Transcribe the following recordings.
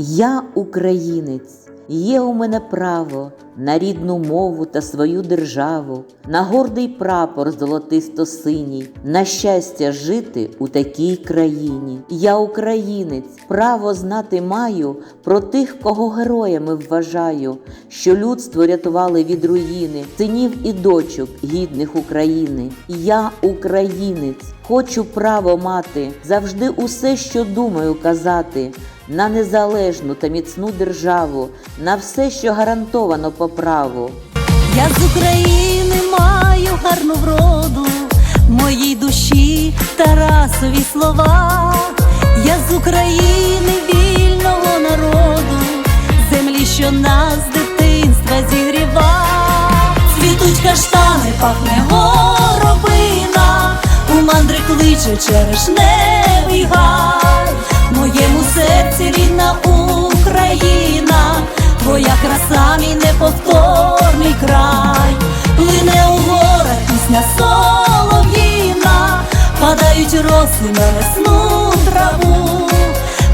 Я українець, є у мене право на рідну мову та свою державу, на гордий прапор золотисто-синій, на щастя жити у такій країні. Я українець, право знати маю про тих, кого героями вважаю, що людство рятували від руїни, синів і дочок гідних України. Я українець, хочу право мати, завжди усе, що думаю казати на незалежну та міцну державу, на все, що гарантовано по праву. Я з України маю гарну вроду, моїй душі Тарасові слова. Я з України вільного народу, землі, що нас з дитинства зігріва. Цвітуть каштани, пахне горобина, у мандри кличе черешневий гай. Моєму серці рідна Україна, твоя краса мій неповторний край, плине у горах пісня солов'їна, падають роси на весну траву,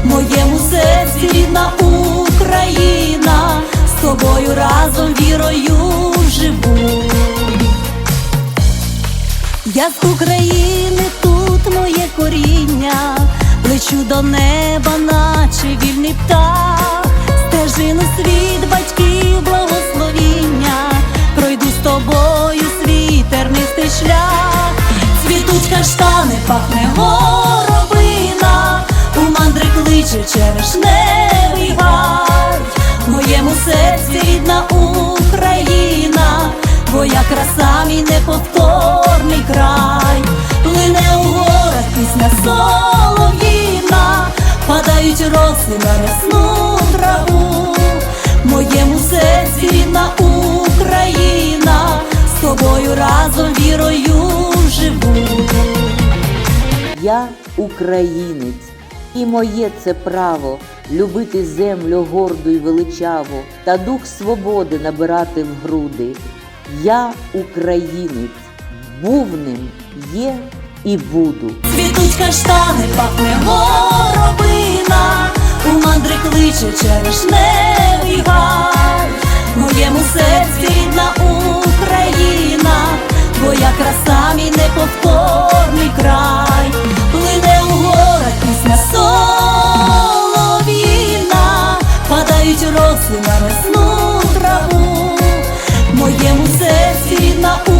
моєму серці рідна Україна, з тобою разом вірою живу. Я з України, тут моє коріння, лечу до неба, наче вільний птах, стежину світ батьків благословіння, пройду з тобою свій тернистий шлях, цвітуть каштани, пахне горобина, у мандри кличе черешневий гай, в моєму серці рідна Україна, твоя краса мій неповторний край, роси на весну траву, в моєму серці рідна Україна, з тобою разом вірою живу. Я українець, і моє це право любити землю горду й величаву та дух свободи набирати в груди. Я українець, був ним, є і буду. Цвітуть каштани, пахне дивина, у мандри кличе черешневий гай, В моєму серці рідна Україна, твоя краса, мій неповторний край, плине у горах пісня соловіна, падають росли на весну траву, моєму серці рідна Україна